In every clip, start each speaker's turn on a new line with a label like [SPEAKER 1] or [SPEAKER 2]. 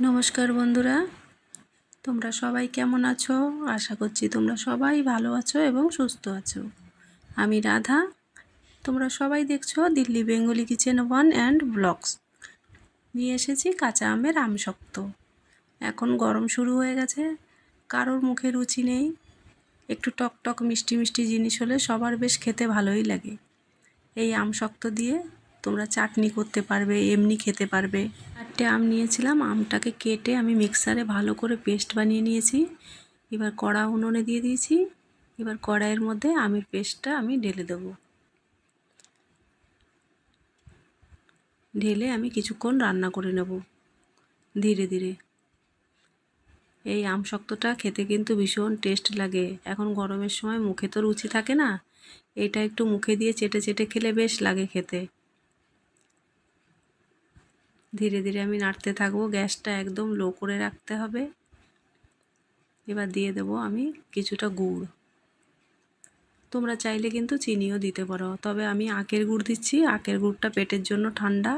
[SPEAKER 1] নমস্কার বন্ধুরা। তোমরা সবাই কেমন আছো? আশা করছি তোমরা সবাই ভালো আছো এবং সুস্থ আছো। আমি রাধা। তোমরা সবাই দেখছ Delhi Bengali kitchen one and blogs. নিয়ে এসেছি কাঁচা আমের আমশক্ত। এখন গরম শুরু হয়ে গেছে। কারোর মুখে রুচি নেই। একটু টক টক মিষ্টি মিষ্টি জিনিস হলে সবার বেশ খেতে ভালোই লাগে। এই আমশক্ত দিয়ে তোমরা চাটনি করতে পারবে, এমনি খেতে পারবে। চারটে আম নিয়েছিলাম, আমটাকে কেটে আমি মিক্সারে ভালো করে পেস্ট বানিয়ে নিয়েছি। এবার কড়া উনুনে দিয়ে দিয়েছি। এবার কড়াইয়ের মধ্যে আমের পেস্টটা আমি ঢেলে দেবো। ঢেলে আমি কিছুক্ষণ রান্না করে নেব, ধীরে ধীরে। এই আম শক্তটা খেতে কিন্তু ভীষণ টেস্ট লাগে। এখন গরমের সময় মুখে তো রুচি থাকে না। এটা একটু মুখে দিয়ে চেটে চেটে খেলে বেশ লাগে খেতে। ধীরে ধীরে আমি নাড়তে থাকব। গ্যাসটা একদম লো করে রাখতে হবে। এবার দিয়ে দেবো আমি কিছুটা গুড়। তোমরা চাইলে কিন্তু চিনিও দিতে পারো। তবে আমি আখের গুড় দিচ্ছি। আখের গুড়টা পেটের জন্য ঠান্ডা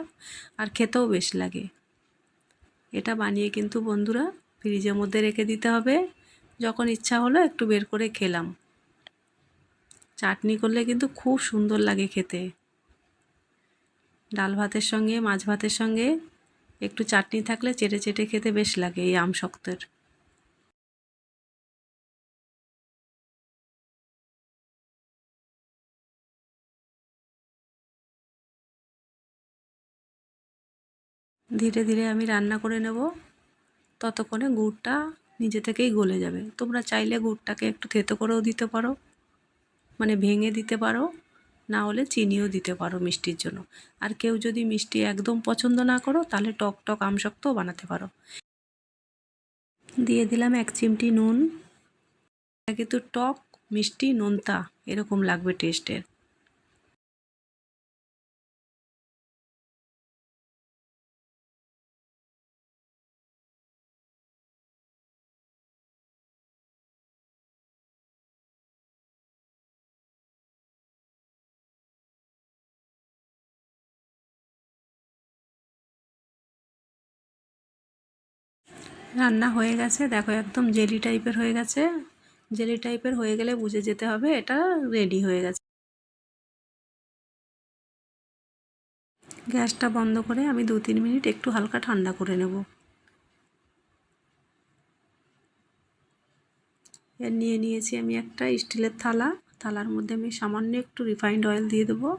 [SPEAKER 1] আর খেতেও বেশ লাগে। এটা বানিয়ে কিন্তু বন্ধুরা ফ্রিজের মধ্যে রেখে দিতে হবে। যখন ইচ্ছা হলো একটু বের করে খেলাম। চাটনি করলে কিন্তু খুব সুন্দর লাগে খেতে। ডাল ভাতের সঙ্গে, মাছ ভাতের সঙ্গে একটু চাটনি থাকলে চেটে চেটে খেতে বেশ লাগে এই আম শক্তের। ধীরে ধীরে আমি রান্না করে নেব। ততক্ষণে গুড়টা নিজে থেকেই গলে যাবে। তোমরা চাইলে গুড়টাকে একটু থেতো করেও দিতে পারো মানে ভেঙে দিতে পারো। না হলে চিনিও দিতে পারো মিষ্টির জন্য। আর কেউ যদি মিষ্টি একদম পছন্দ না করো, তাহলে টক টক আমশক্তও বানাতে পারো। দিয়ে দিলাম এক চিমটি নুন। কিন্তু টক, মিষ্টি, নোনতা এরকম লাগবে টেস্টের রান্না হয়ে গেছে। দেখো একদম জেলি টাইপের হয়ে গেছে। জেলি টাইপের হয়ে গেলে বুঝে যেতে হবে, এটা রেডি হয়ে গেছে। গ্যাসটা বন্ধ করে আমি দু তিন মিনিট একটু হালকা ঠান্ডা করে নেব। এর নিয়ে নিয়েছি আমি একটা স্টিলের থালা। থালার মধ্যে আমি সামান্য একটু রিফাইন্ড অয়েল দিয়ে দেবো।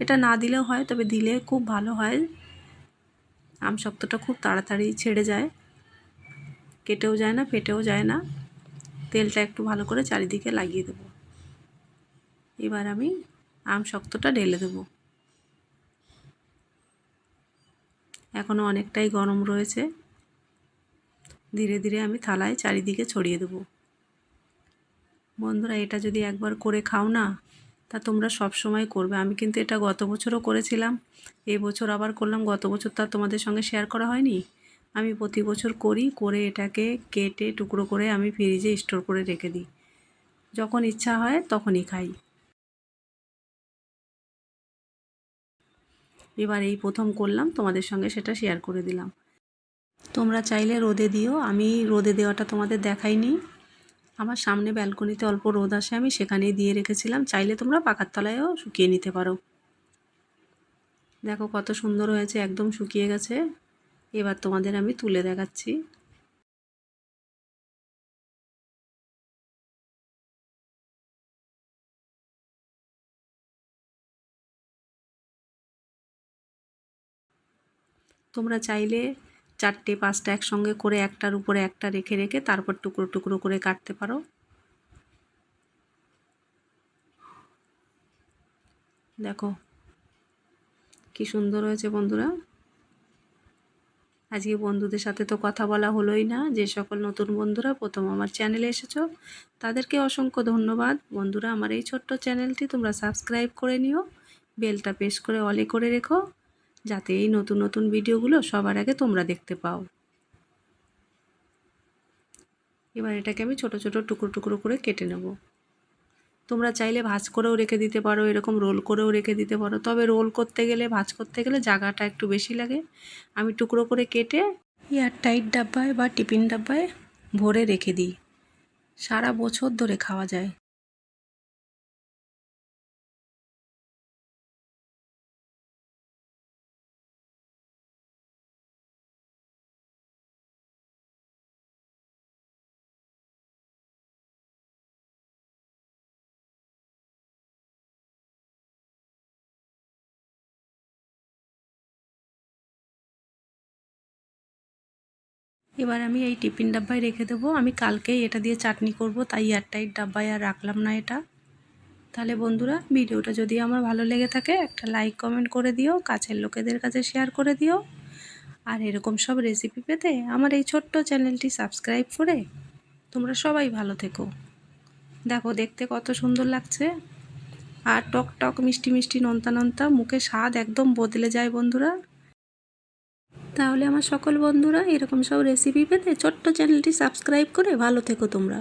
[SPEAKER 1] এটা না দিলেও হয়, তবে দিলে খুব ভালো হয়। আমশক্তটা খুব তাড়াতাড়ি ছেড়ে যায়। কেটেও যায় না, ফেটেও যায় না। তেলটা একটু ভালো করে চারিদিকে লাগিয়ে দেবো। এবার আমি আম শক্তটা ঢেলে দেবো। এখনও অনেকটাই গরম রয়েছে। ধীরে ধীরে আমি থালায় চারিদিকে ছড়িয়ে দেবো। বন্ধুরা, এটা যদি একবার করে খাও না, তা তোমরা সব সময় করবে। আমি কিন্তু এটা গত বছরও করেছিলাম এই বছর আবার করলাম। গত বছর তা তোমাদের সঙ্গে শেয়ার করা হয়নি। আমি প্রতি বছর করি, করে এটাকে কেটে টুকরো করে আমি ফ্রিজে স্টোর করে রেখে দিই। যখন ইচ্ছা হয় তখনই খাই। এবার এই প্রথম করলাম, তোমাদের সঙ্গে সেটা শেয়ার করে দিলাম। তোমরা চাইলে রোদে দিও, আমি রোদে দেওয়াটা তোমাদের দেখাইনি। আমার সামনে ব্যালকনিতে অল্প রোদ আসে, আমি সেখানেই দিয়ে রেখেছিলাম। চাইলে তোমরা পাকার তলায়ও শুকিয়ে নিতে পারো। দেখো কত সুন্দর হয়েছে, একদম শুকিয়ে গেছে। এবার তোমাদের আমি তুলে দেখাচ্ছি। তোমরা চাইলে চারটে, পাঁচটা একসঙ্গে করে একটার উপরে একটা রেখে রেখে তারপর টুকরো টুকরো করে কাটতে পারো। দেখো, কি সুন্দর হয়েছে বন্ধুরা। আজকে বন্ধুদের সাথে তো কথা বলা হলোই না। যে সকল নতুন বন্ধুরা প্রথম আমার চ্যানেলে এসেছ, তাদেরকে অসংখ্য ধন্যবাদ। বন্ধুরা, আমার এই ছোট্ট চ্যানেলটি তোমরা সাবস্ক্রাইব করে নিও, বেলটা প্রেস করে অলে করে রেখো, যাতে এই নতুন নতুন ভিডিওগুলো সবার আগে তোমরা দেখতে পাও। এবার এটাকে আমি ছোট ছোট টুকরো টুকরো করে কেটে নেব। তোমরা চাইলে ভাজ করেও রেখে দিতে পারো, এরকম রোল করেও রেখে দিতে পারো। তবে রোল করতে গেলে, ভাজ করতে গেলে জায়গাটা একটু বেশি লাগে। আমি টুকরো করে কেটে এয়ার টাইট ডাব্বায় বা টিফিন ডাব্বায় ভরে রেখে দিই। সারা বছর ধরে খাওয়া যায়। এবার আমি এই টিফিন ডাব্বায় রেখে দেবো। আমি কালকেই এটা দিয়ে চাটনি করব, তাই এয়ারটাইট ডাব্বায় আর রাখলাম না এটা। তাহলে বন্ধুরা, ভিডিওটা যদি আমার ভালো লেগে থাকে, একটা লাইক, কমেন্ট করে দিও, কাছের লোকেদের কাছে শেয়ার করে দিও। আর এরকম সব রেসিপি পেতে আমার এই ছোট্ট চ্যানেলটি সাবস্ক্রাইব করে তোমরা সবাই ভালো থেকো। দেখো, দেখতে কত সুন্দর লাগছে। আর টক টক মিষ্টি মিষ্টি নন্তা নন্তা, মুখে স্বাদ একদম বদলে যায় বন্ধুরা। তাহলে আমার সকল বন্ধুরা এরকম সব রেসিপি পেতে ছোট্ট চ্যানেলটি সাবস্ক্রাইব করে ভালো থেকো তোমরা।